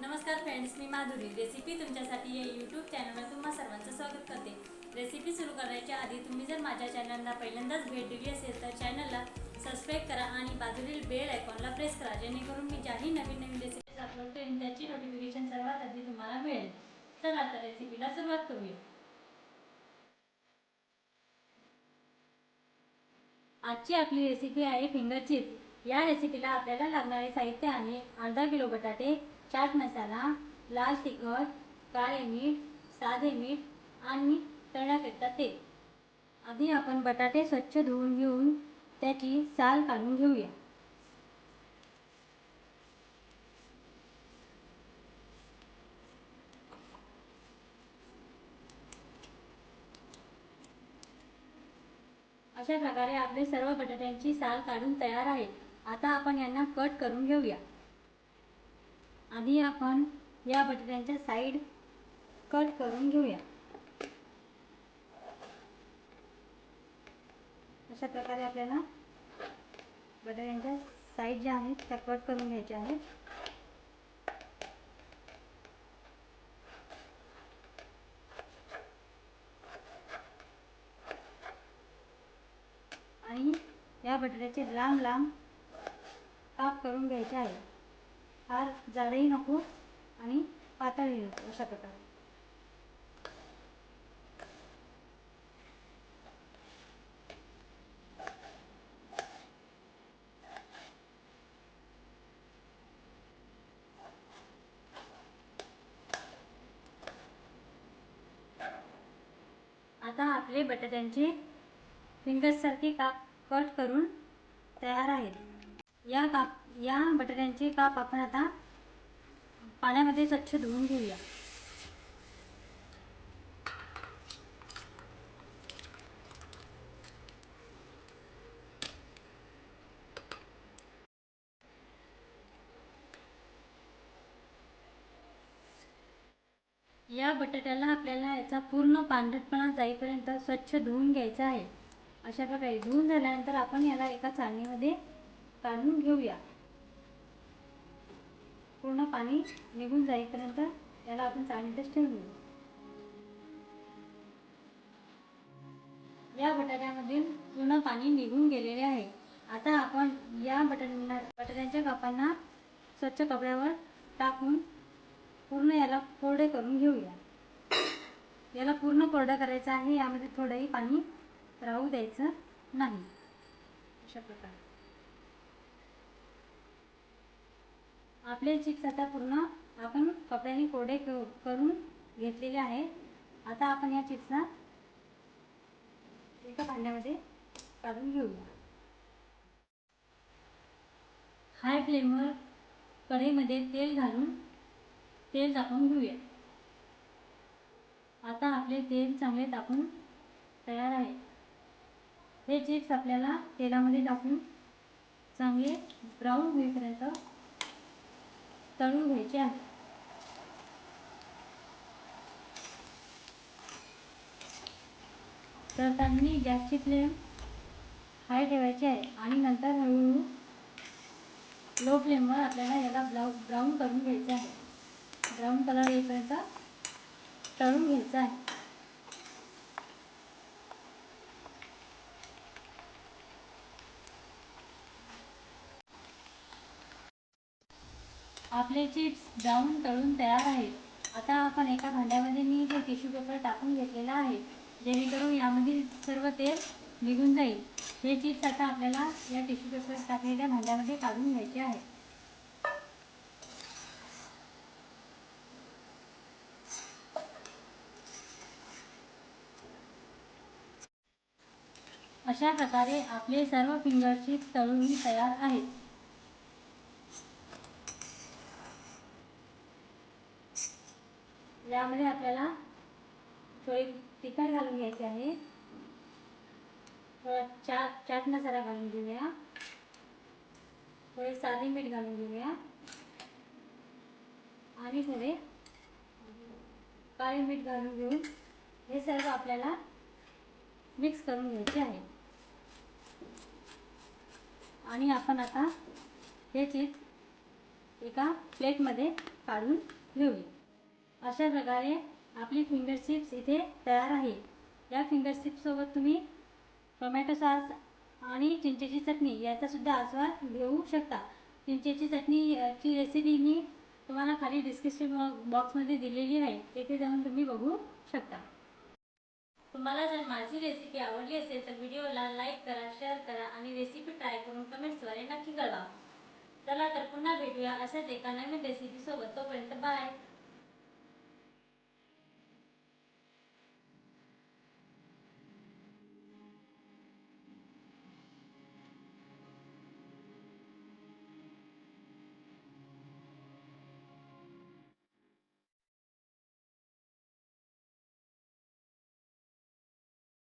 नमस्कार फ्रेंड्स मी माधुरी. रेसिपी तुमच्यासाठी या यूट्यूब चॅनलवर तुम्हा सर्वांचं स्वागत करते. रेसिपी सुरू करण्याच्या आधी तुम्ही जर माझ्या चॅनलला पहिल्यांदाच भेट दिली असेल तर चॅनलला सबस्क्राईब करा आणि बाजूतील बेल आयकॉनला प्रेस करा जेणेकरून मी ज्याही नवीन नवीन रेसिपीज अपलोड करेन त्याची नोटिफिकेशन सर्वात आधी तुम्हाला मिळेल. चला आता रेसिपीला सुरुवात करूया. आजची आपली रेसिपी आहे फिंगर चिप्स या रेसिपीला आपल्याला लागणारे साहित्य आहे अर्धा किलो बटाटे चाट मसाला लाल तिखट काळे मीठ साधे मीठ आणि तळण्याकरिता तेल. आधी आपण बटाटे स्वच्छ धुवून घेऊन त्याची साल काढून घेऊया. अशा प्रकारे आपले सर्व बटाट्यांची साल काढून तयार आहे. आता आपण यांना कट करून घेऊया. आधी आपण या बटाट्यांच्या साईड कट करून घेऊया. अशा प्रकारे आपल्याला बटाट्यांच्या साईड ज्या आहेत त्या कट करून घ्यायच्या आहेत. आणि या बटाट्याचे लांब लांब काप करून घ्यायचे आहे फार जाडही नको आणि पातळही नको अशा प्रकारे. आता आपले बटाट्यांचे फिंगर्ससारखे काप कट करून तयार आहेत. या काप या बटाट्यांचे काप आपण आता पाण्यामध्ये स्वच्छ धुवून घेऊया. या बटाट्याला आपल्याला याचा पूर्ण पांढरटपणा जाईपर्यंत स्वच्छ धुवून घ्यायचा आहे. अशा प्रकारे धुवून झाल्यानंतर आपण याला एका चाळणीमध्ये काढून घेऊया. पूर्ण पाणी निघून जाईपर्यंत याला आपण चाळणीतच ठेवून घेऊ या बटाट्यामधील पूर्ण पाणी निघून गेलेले आहे. आता आपण या बटाट्यांना बटाट्यांच्या कापांना स्वच्छ कपड्यावर टाकून पूर्ण याला कोरडे करून घेऊया. याला पूर्ण कोरडं करायचं आहे यामध्ये थोडंही पाणी राहू द्यायचं नाही. अशा प्रकारे. आपले चिप्स आता पूर्ण आपण कपड्याने कोरडे करून घेतलेले आहे. आता आपण या चिप्सला एका भांड्यामध्ये काढून घेऊया. हाय फ्लेमवर कढईमध्ये तेल घालून तेल तापून घेऊया. आता आपले तेल चांगले तापून तयार आहे. हे चिप्स आपल्याला तेलामध्ये टाकून चांगले ब्राऊन होईपर्यंत तळून घ्यायचे आहे. तळताना गॅसची फ्लेम हाय ठेवायची आहे आणि नंतर हळूहळू लो फ्लेमवर आपल्याला याला ब्राऊ ब्राऊन करून घ्यायचं आहे. ब्राऊन कलर येईपर्यंत तळून घ्यायचं आहे. आपले चिप्स ब्राऊन तळून तयार आहेत. आता आपण एका भांड्यामध्ये मी हे टिश्यू पेपर टाकून घेतलेला आहे. जेणेकरून यामधील सर्व तेल निघून जाईल. हे चिप्स आता आपल्याला या टिश्यू पेपर टाकलेल्या भांड्यामध्ये काढून घ्यायचे आहे. अशा प्रकारे आपले सर्व फिंगर चिप्स तळून तयार आहेत. यामध्ये आपल्याला थोडी तिखट घालून घ्यायचे आहे. थोडा चाट चाट मसाला घालून घेऊया. थोडे साधे मीठ घालून घेऊया. आणि थोडे काळे मीठ घालून घेऊन हे सर्व आपल्याला मिक्स करून घ्यायचे आहे. आणि आपण आता हे चीज एका प्लेटमध्ये काढून घेऊया. अशा प्रकारे आपली फिंगर चिप्स इथे तयार आहे. या फिंगर चिप्ससोबत तुम्ही टोमॅटो सॉस आणि चिंचेची चटणी याचासुद्धा आस्वाद घेऊ शकता. चिंचेची चटणी ची रेसिपी मी तुम्हाला खाली डिस्क्रिप्शन बॉक्समध्ये दिलेली आहे. तेथे जाऊन तुम्ही बघू शकता. तुम्हाला जर माझी रेसिपी आवडली असेल तर व्हिडिओला लाईक करा शेअर करा आणि रेसिपी ट्राय करून कमेंट्सद्वारे नक्की कळवा. चला तर पुन्हा भेटूया अशाच एका नवीन रेसिपीसोबत तोपर्यंत